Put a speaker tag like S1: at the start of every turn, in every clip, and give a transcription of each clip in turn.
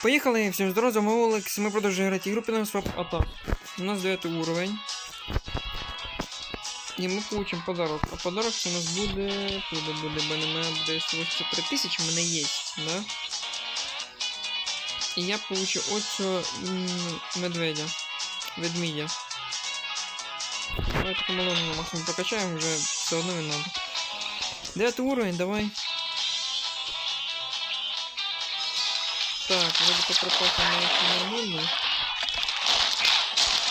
S1: Поїхали, всім здорово, з вами Олекс, ми продовжуємо грати ігру під назвою Attack. У нас 9 уровень. І ми получимо подарок. А подарок у нас буде... Буде, буде, бо у мене десь 83 тисячі, в мене є, да? І я получу м, медведя. Ведмідя. Давайте помалону на максимум прокачаємо, вже все одно він надо. 9 уровень, давай. Так, вроде по припасам наші.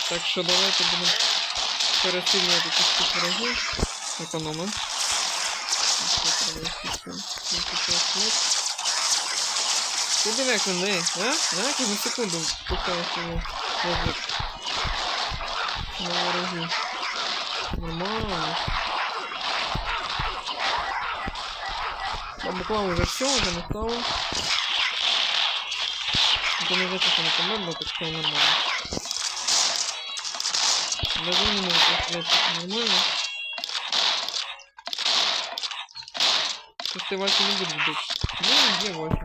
S1: Так що давайте будемо пересилювати ці пироги. Економимо. Куди виконали? А? Знаєте, на секунду поставив його возле. На ворогу. Нормально. Там буквально вже все, вже не. Это не значит, что она помогла, так что нормально. Могу посмотреть, как нормально. Есть ты Вася не будешь бить. Ну, где Вася?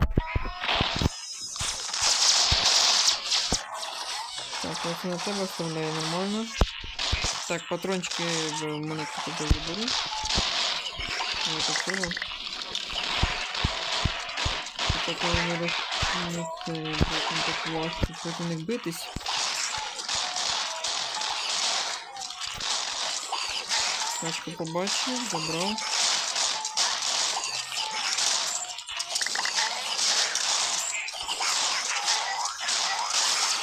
S1: Так, вот на тебя оставляю нормально. Так, патрончики в монетку туда заберу. Вот отсюда. Так, не роз... Не це, він так важко проти них битись. Тачку побачив, забрав.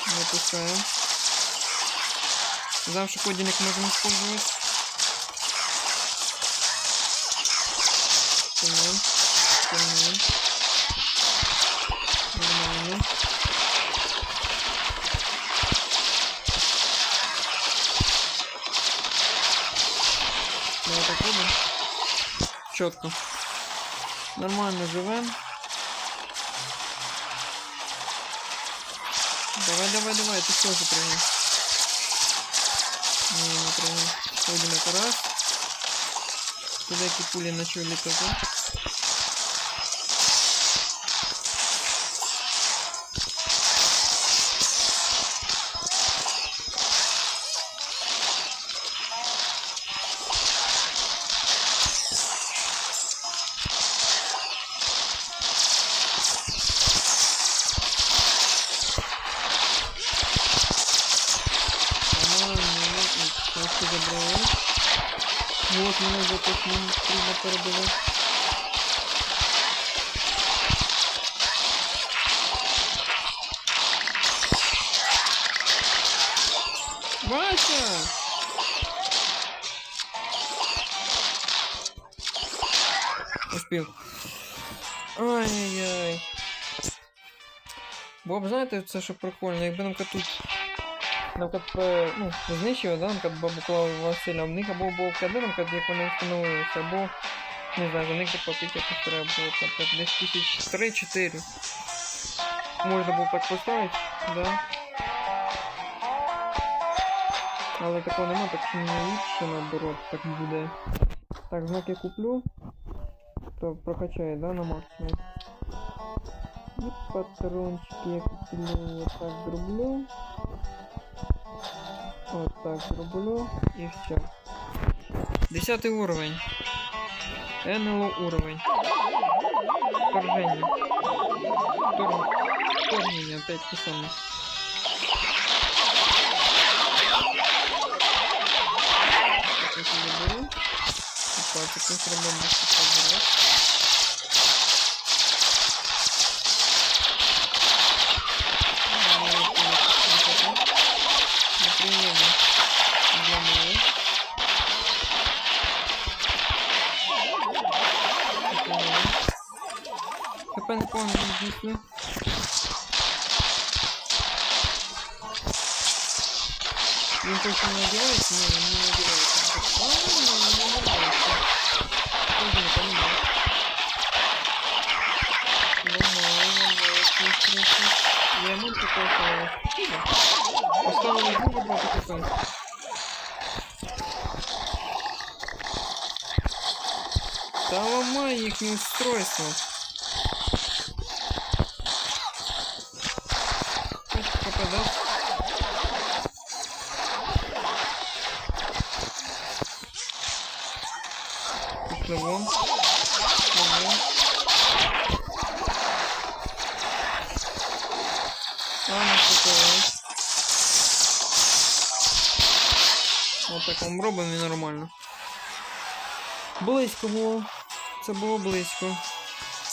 S1: Выпускаем. Завше кодинник можем использовать. Понял. Понял. Четко. Нормально живем. Давай, давай, давай, ты тоже прыгай. Не, не прыгай. Ходим это раз. Туда эти пули начали летать. Успів. Ай-яй-яй. Боб, знаєте, це що прикольно, якби нам тут Наприклад, е, ну, знищили, да, наприклад, бабу Клаву і Василя, в них або був КД, наприклад, як вони встановилися, або, не знаю, за них заплатити якось треба було, наприклад, десь тисяч три-чотири. Можна було так поставити, да. Але такого нема, так що не ліпше, наоборот, так буде. Так, знак я куплю, то прокачає, да, на максимум. І патрончики я куплю, вот так зроблю. Вот так зроблю и все. Десятый уровень. НЛО уровень. Вторжение. Вторг... Вторгнение опять самое. Так, это заберу. И пальчиком все ХП не помню, звісно. Він точно не одягається? Ні, він не одягається. А, ні, він не одягається. Тоже не понимаю. Нормально, нормально, Я ему такой оставил. Оставил игру, забрал такой. Та ламай їхнє устройство. Вот так вам робимо і нормально. Близько було. Це було близько.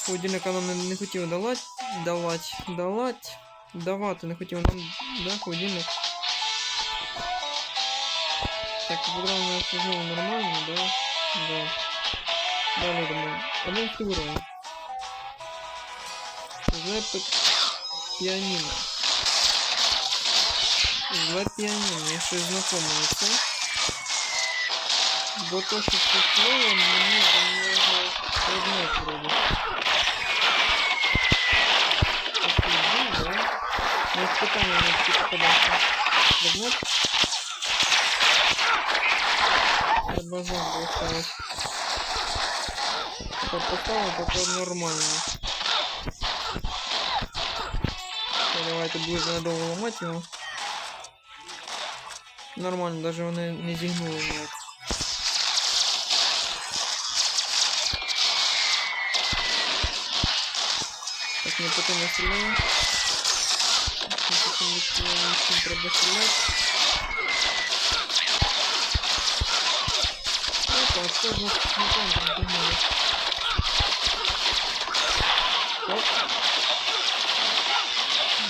S1: Холодильника нам не, не хотів давати, давати, давати, давати, не хотів нам, да, холодильник. Так, побрав на знову нормально, да? Да. Далі думаю. Один фігурує. Зепет піаніно. Зле піаніно, я щось знакоме на це. Бо то, що це слово, мені до нього предмет робить. Такий був, да? Ну, з питання не всі попадаються. Предмет? Треба зомбу оставити. Тепер поставив, тепер нормально. Все, давайте буде надовго ламати його. Нормально, даже вони не зігнули ніяк. не потім я стріляю. Не потім відстріляю, чим треба стріляти. Опа, це ж не там там зігнули. Оп.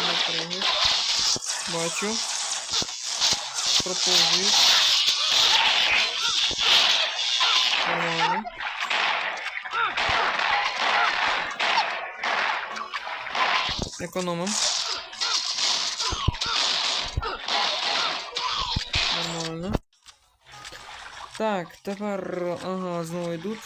S1: Не прыгай. Бачу. Проповзують. Економим. Нормально. Так, тепер. Ага, знову йдуть.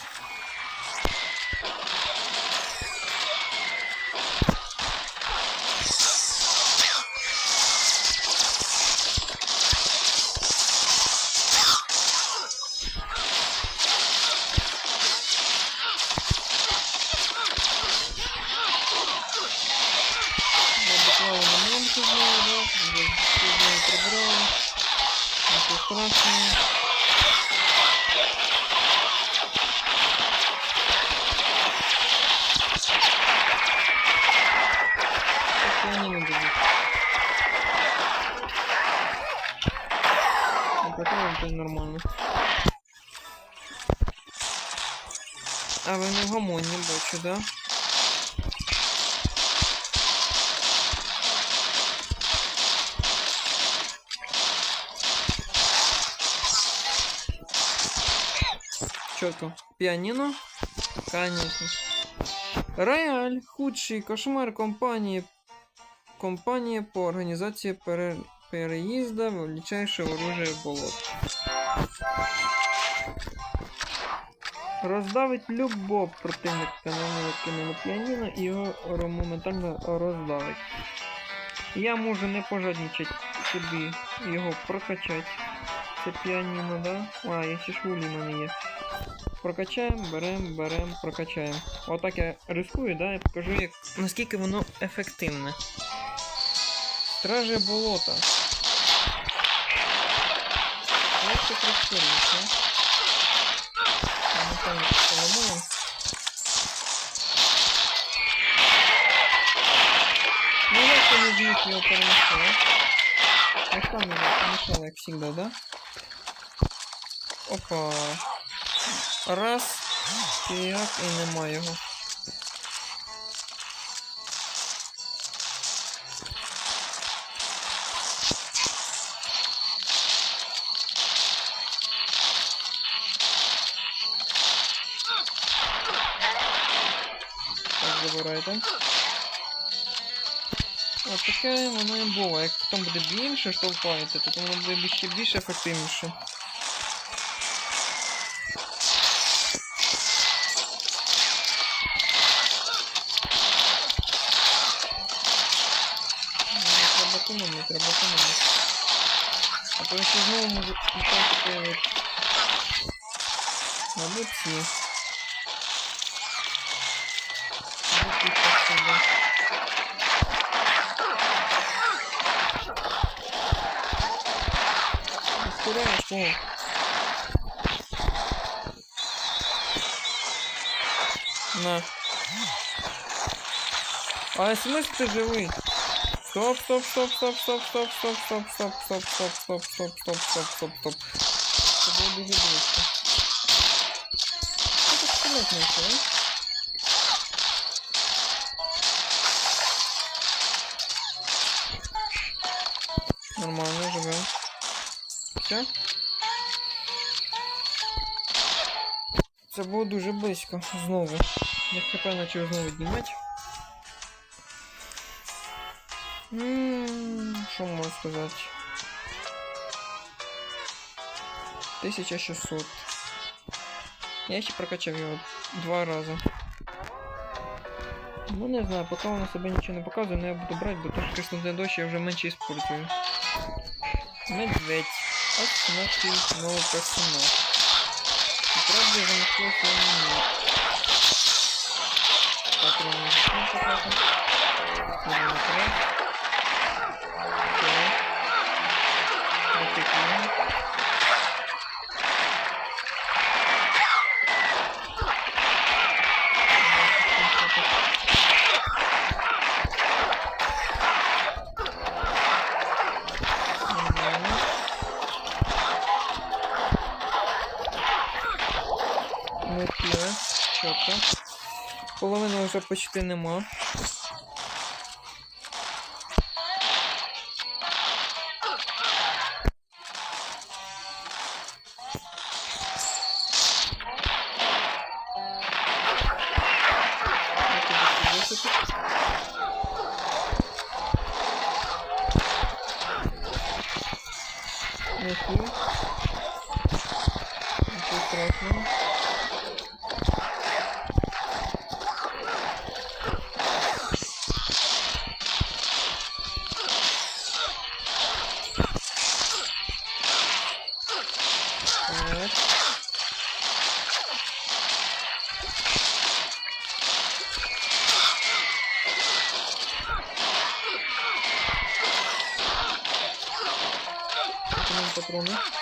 S1: они не будут. Ну, попробуем, то нормально. А ви не в гамоні бачу, да? Чітко. Піаніно? Конечно. Рояль. Худший кошмар компанії. Компанії по організації пере... переїзда величайше оружие болот. Роздавить любов противника на нього піаніно і його моментально роздавить. Я можу не пожадничати собі його прокачати. Це піаніно, да? А, я ще ж вулі мене є. Прокачаємо, беремо, беремо, прокачаємо. Отак я рискую, да? Я покажу, як, наскільки воно ефективне. Стражі болота. Як це прискорюється? Напевно, поламаємо. Ну як я не зміг його перенести, а? Я ж там його перенесла, як завжди, да? Опа. Раз. Фіак і нема його. забирайте. От таке воно і було. Як там буде більше штовхаєте, то воно буде ще більш ефективніше. Ускоряєш, о. На. А смысл ты живый? Стоп, стоп, стоп, стоп, стоп, стоп, стоп, стоп, стоп, стоп, стоп, стоп, стоп, стоп, стоп, стоп, стоп. Дуже близько. Що так стрілять наче, а? Це було дуже близько. Знову. Я хп почав знову знімати. М, Що можу сказати? 1600. Я ще прокачав його два рази. Ну не знаю, поки воно себе нічого не показує, але я буду брати, бо тому що кислотний дощ я вже менше использую. Медведь. Ось наш новий персонаж. Правда, его никто сегодня нет. Патроны закончатся. Идем на проект. Чітко. Половини вже почти нема. patronu.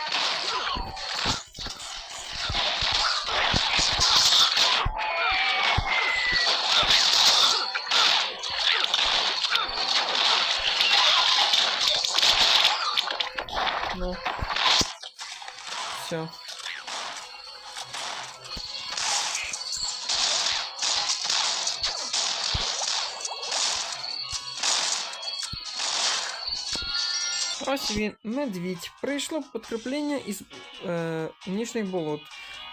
S1: Він, медвідь. Прийшло підкріплення із е, ніжних болот.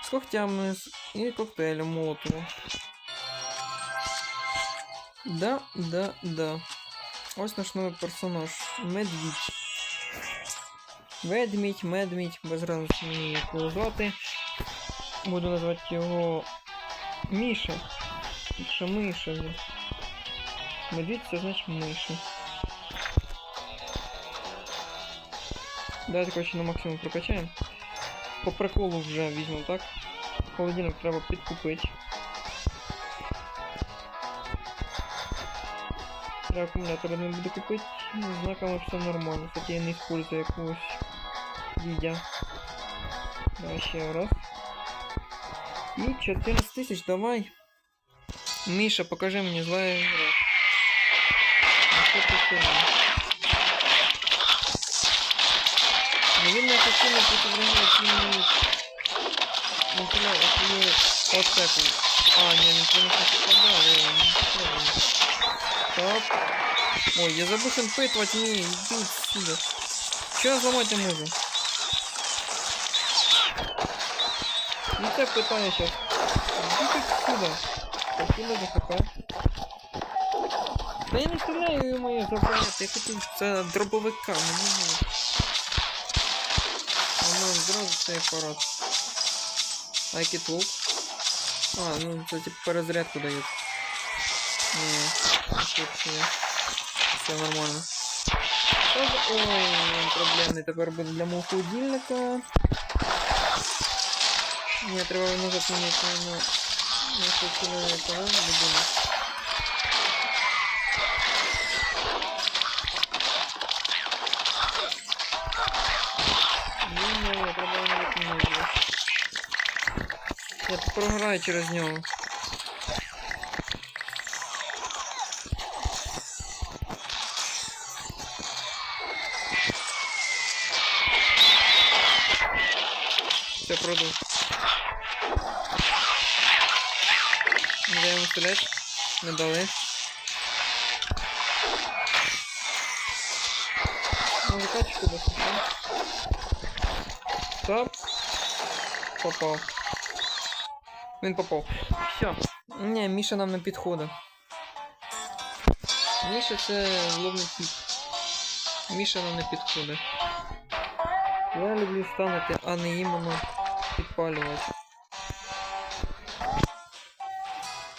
S1: З когтями і коктейлем молотого. Да, да, да. Ось наш новий персонаж. Медвідь. Ведмідь, медмідь, без разниці як звати. Буду називати його Міша. Що Миша. Медвідь це значить Миша. Давайте, короче, на максимум прокачаємо. По приколу вже візьмемо, так? Холодильник треба підкупити. Треба акумулятор не буду купити. Ну, з знаками все нормально. Кстати, я не использую якогось дідя. Давай ще раз. І 14 тисяч, давай. Міша, покажи мені злая гра. А що ти Наверное, совсем ну, не Ну, бля, например, вот так вот. А, не, ну, никто не попадал, я не попадал. Так. Ой, я забыл ХНП этого тени, иди отсюда. Че я сломать не могу? Не так пытаюсь сейчас. Иди отсюда. Спасибо за хп. Да я не стреляю, моя забрала, я хотел дробовика, но не могу Воно зразу цей апарат. А який толк? А, ну це типа перезарядку дають. Не, ошибся я. Все нормально. Так, Ой, він проблемний тепер буде для мого холодильника. Ні, треба назад міняти на... На холодильник, да, Ти програй через нього. Все, продув. Не даємо стріляти. Не дали. Ну, качку досить. Стоп. Попав. Він попав. Все. Ні, Міша нам не підходить. Міша це злобний тип. Міша нам не підходить. Я люблю станути, а не іменно підпалювати.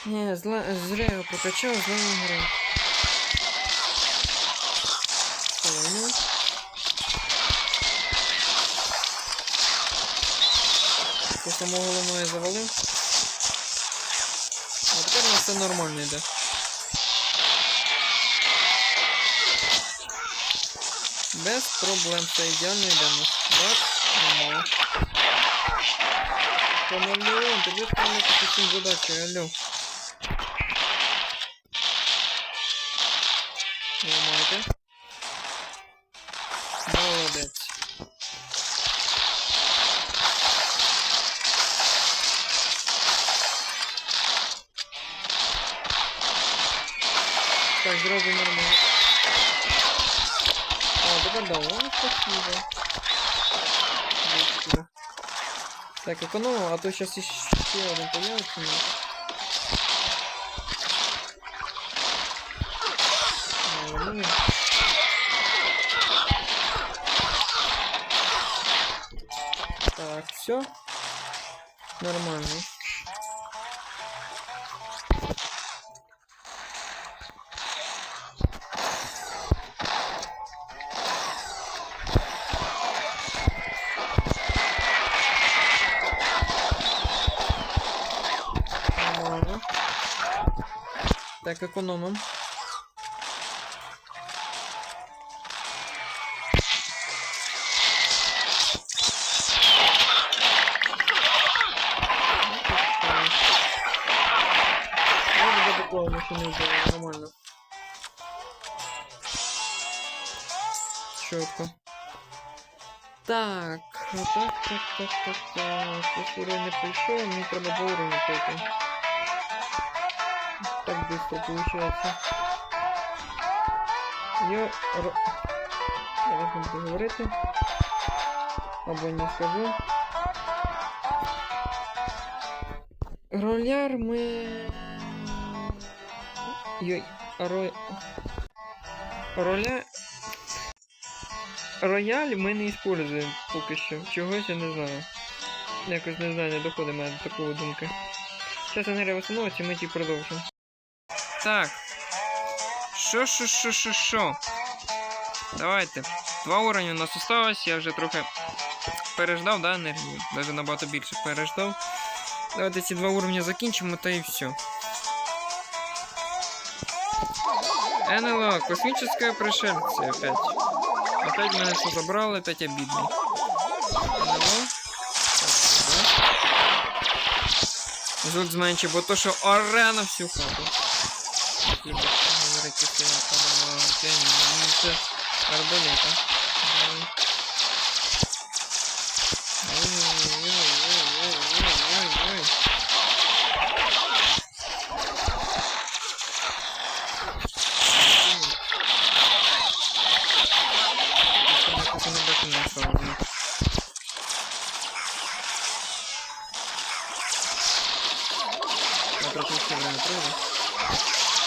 S1: Ні, зла... зря його прокачав, зла не грав. Половину. Це самого завалив. Все нормально йде. Без проблем, це ідеально йде нас. Бац, нормально. Камелеон, тобі справляти з цим задачею, алло. Так, экономил, а то сейчас еще один появится. у меня. Нормально. Так, все. Нормально. Так, экономим. Такого машину сделал, нормально. Четко. Так, так, так, так, так, так. Ось уровень не прийшов, мені треба до уровня пройти. Так быстро получается. Я... буду говорити. Або не скажу. Роляр ми... Йой, ро... Роля... Рояль ми не используємо поки що. Чогось я не знаю. Якось не знаю, не доходить мене до такої думки. Зараз енергія восстановиться, і ми ті продовжимо. Так. Що, що, що, що, що? Давайте. Два уровня у нас осталось, я вже трохи переждав, да, енергію? Даже набагато більше переждав. Давайте ці два уровня закінчимо, та і все. НЛО, космическое пришельцы опять. Опять меня что забрал, опять обидно. НЛО. Звук зменши, бо то, що орена всю хату. Люблю говорити, що НЛО, піаніно, ну це арбалета. Давай. Ой-ой-ой-ой-ой-ой-ой. Це не бачу на сторону. Я пропустил время прыгать.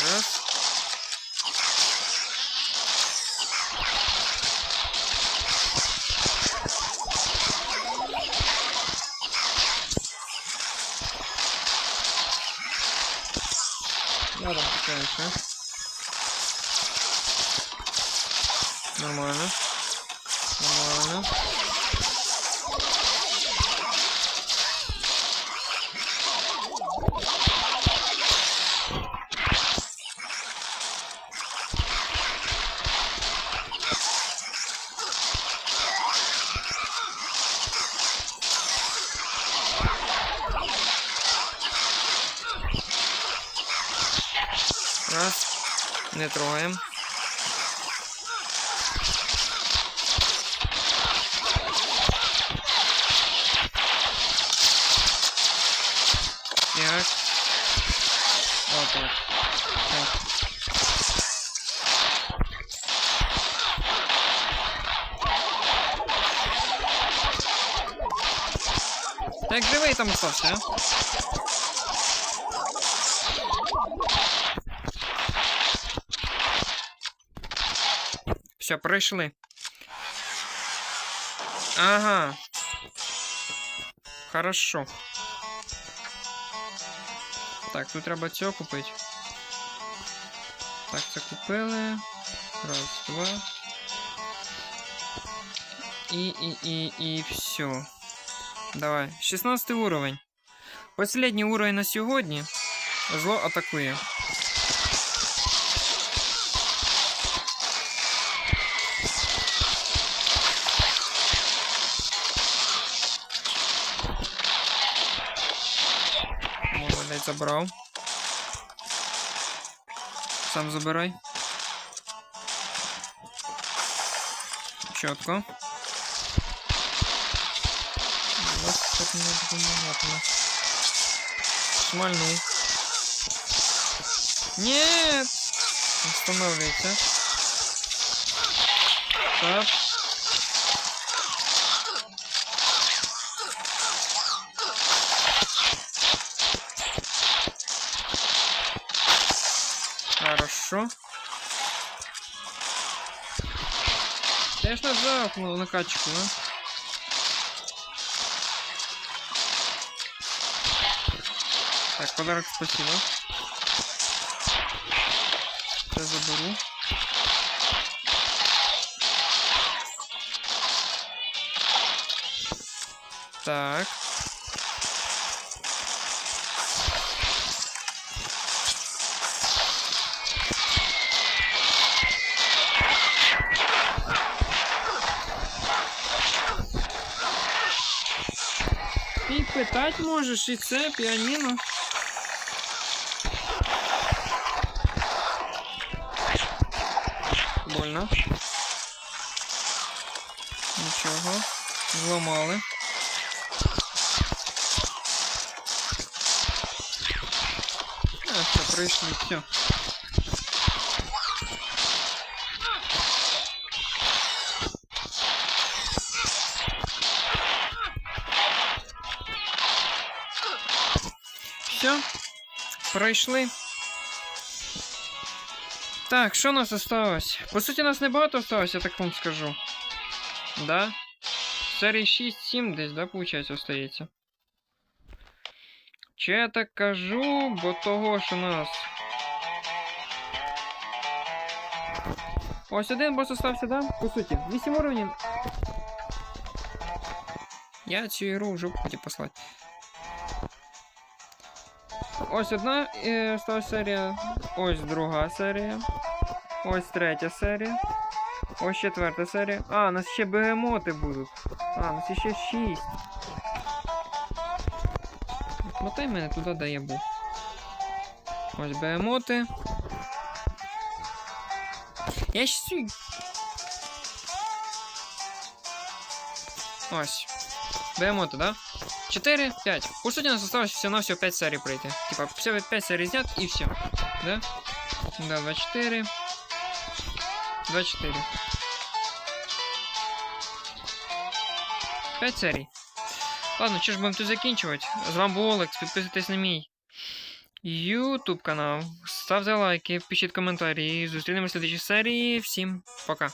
S1: Раз. Да, там качаешься. Нормально. Нормально. Раз. Трогаємо. Так. Вот так. Так. Так, живий там остався, а? Все, пройшли. Ага. Хорошо. Так, тут треба цього купити. Так, це купили. Раз, два. І, і, і, і все. Давай. 16 уровень. Последній уровень на сьогодні. Зло атакує. Забрав. Сам забирай. Чітко. Вот так не допомагатиме. Шмальнув. Нет! Встановлюється. Так. Я ж нажал на накачку, а? Так, подарок спасибо. Це заберу. Так. І питать можеш, і це піаніно. Больно. Нічого. Зламали. А, все, пройшли, все. Все. Пройшли. Так, що у нас осталось? По суті, нас небагато осталось, я так вам скажу. Да? Серії 6-7 десь, да, получается, остається. Чи я так кажу, бо того, що нас. Ось один бос остався, да? По суті. 8 уровнів. Я цю ігру в жопу хотів послати. Ось одна е, осталась серія. Ось друга серія. Ось третя серія. Ось четверта серія. А, у нас ще бегемоти будуть. А, у нас ще шість. Мотай мене туди, де я був. Ось бегемоти. Я ще... Ось. Бегемоти, да? 4, 5. По суті, у нас осталось всього-навсього 5 серій пройти. Типа, все 5 серій снят і все. Да? Да, 24. 24. 5 серій. Ладно, що ж будемо тут закінчувати. З вами був Олекс. Підписуйтесь на мій YouTube канал. Ставте лайки, пишіть коментарі. Зустрінемося в слідчій серії. Всім пока.